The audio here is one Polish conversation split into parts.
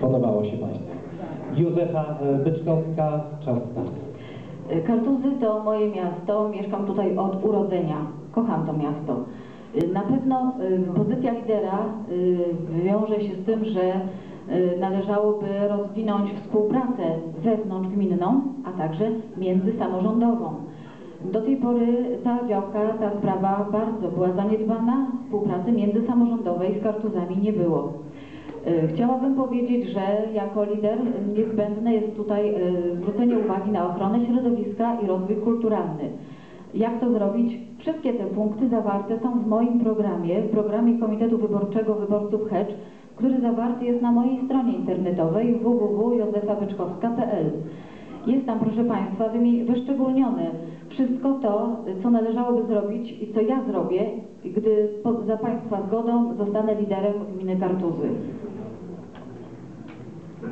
podobało się Państwu. Józefa e, Byczkowska, czas start. Kartuzy to moje miasto, mieszkam tutaj od urodzenia. Kocham to miasto. Na pewno pozycja lidera wiąże się z tym, że należałoby rozwinąć współpracę wewnątrzgminną, a także międzysamorządową. Do tej pory ta działka, ta sprawa bardzo była zaniedbana, współpracy międzysamorządowej z kartuzami nie było. Y, Chciałabym powiedzieć, że jako lider niezbędne jest tutaj y, zwrócenie uwagi na ochronę środowiska i rozwój kulturalny. Jak to zrobić? Wszystkie te punkty zawarte są w moim programie, w programie Komitetu Wyborczego Wyborców Hedge, który zawarty jest na mojej stronie internetowej www.józefabyczkowska.pl. Jest tam, proszę Państwa, wyszczególnione wszystko to, co należałoby zrobić i co ja zrobię, gdy za Państwa zgodą zostanę liderem gminy Kartuzy.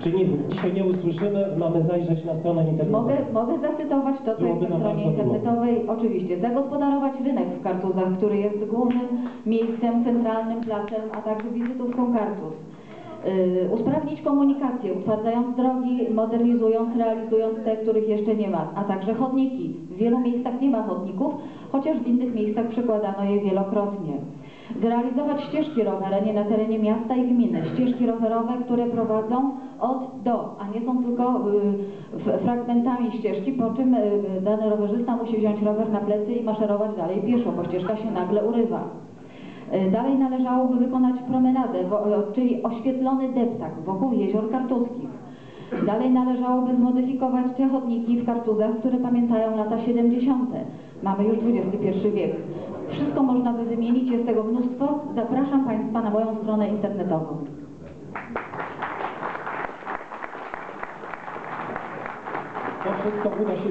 Czyli dzisiaj nie usłyszymy, mamy zajrzeć na stronę internetową. Mogę, mogę zacytować to, co jest Byłoby na nam stronie bardzo miło. internetowej. Oczywiście, zagospodarować rynek w Kartuzach, który jest głównym miejscem, centralnym placem, a także wizytówką Kartuz. Yy, usprawnić komunikację, utwardzając drogi, modernizując, realizując te, których jeszcze nie ma, a także chodniki. W wielu miejscach nie ma chodników, chociaż w innych miejscach przekładano je wielokrotnie. Zrealizować ścieżki rowerowe na terenie miasta i gminy. Ścieżki rowerowe, które prowadzą od do, a nie są tylko y, fragmentami ścieżki, po czym y, dany rowerzysta musi wziąć rower na plecy i maszerować dalej pieszo, bo ścieżka się nagle urywa. Y, Dalej należałoby wykonać promenadę, y, czyli oświetlony deptak wokół jezior kartuskich. Dalej należałoby zmodyfikować te chodniki w kartuzach, które pamiętają lata 70. Mamy już XXI wiek. Wszystko można by wymienić, jest tego mnóstwo. Zapraszam Państwa na moją stronę internetową. To wszystko uda się